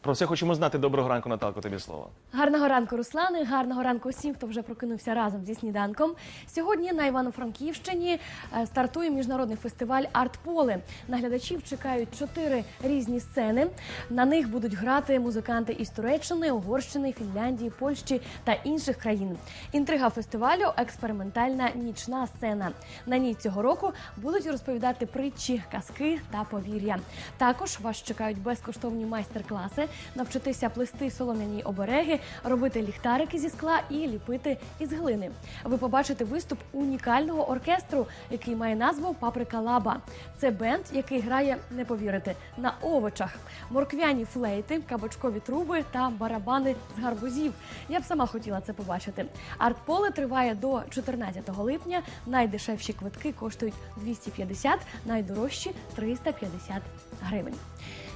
Про все хочемо знати. Доброго ранку, Наталко, тобі слово. Гарного ранку, Руслани. Гарного ранку усім, хто вже прокинувся разом зі сніданком. Сьогодні на Івано-Франківщині е, стартує міжнародний фестиваль Артполе. На глядачів чекають чотири різні сцени. На них будуть грати музиканти із Туреччини, Угорщини, Фінляндії, Польщі та інших країн. Інтрига фестивалю експериментальна нічна сцена. На ній цього року будуть розповідати притчі, казки та повір'я. Також вас чекають безкоштовні майстер-класи, навчитися плести солом'яні обереги, робити ліхтарики зі скла і ліпити із глини. Ви побачите виступ унікального оркестру, який має назву Паприка Лаба. Це бенд, який грає, не повірите, на овочах, морквяні флейти, кабачкові труби та барабани з гарбузів. Я б сама хотіла це побачити. Артполе триває до 14 липня. Найдешевші квитки коштують 250, найдорожчі 350 гривень.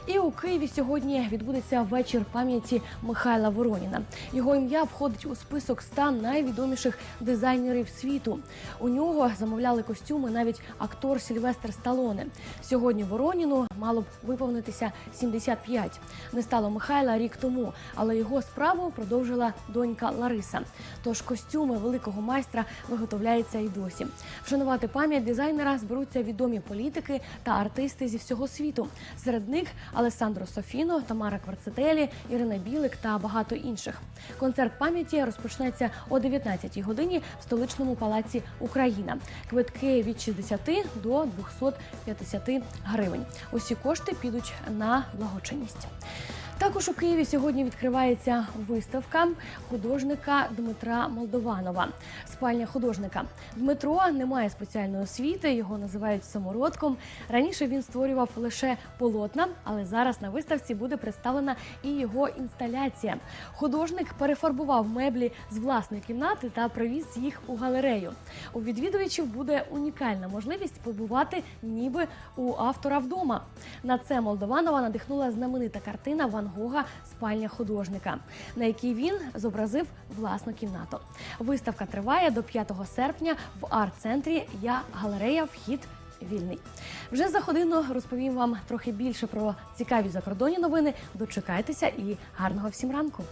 І у Києві сьогодні відбудеться вечір пам'яті Михайла Вороніна. Його ім'я входить у список 100 найвідоміших дизайнерів світу. У нього замовляли костюми навіть актор Сільвестр Сталоне. Сьогодні Вороніну мало б виповнитися 75. Не стало Михайла рік тому, але його справу продовжила донька Лариса. Тож костюми великого майстра виготовляються і досі. Вшанувати пам'ять дизайнера зберуться відомі політики та артисти зі всього світу. Серед них Алесандро Софіно, Тамара Кварцетелі, Ірина Білик та багато інших. Концерт пам'яті розпочнеться о 19-й годині в столичному палаці Україна. Квитки від 60 до 250 гривень. Усі кошти підуть на благочинність. Також у Києві сьогодні відкривається виставка художника Дмитра Молдованова. Спальня художника. Дмитро не має спеціальної освіти, його називають самородком. Раніше він створював лише полотна, але зараз на виставці буде представлена і його інсталяція. Художник перефарбував меблі з власної кімнати та привіз їх у галерею. У відвідувачів буде унікальна можливість побувати ніби у автора вдома. На це Молдованова надихнула знаменита картина Ван Гога Спальня художника, на якій він зобразив власну кімнату. Виставка триває до 5 серпня в арт-центрі Я галерея Вхід. Вільний вже за годину розповім вам трохи більше про цікаві закордонні новини. Дочекайтеся і гарного всім ранку.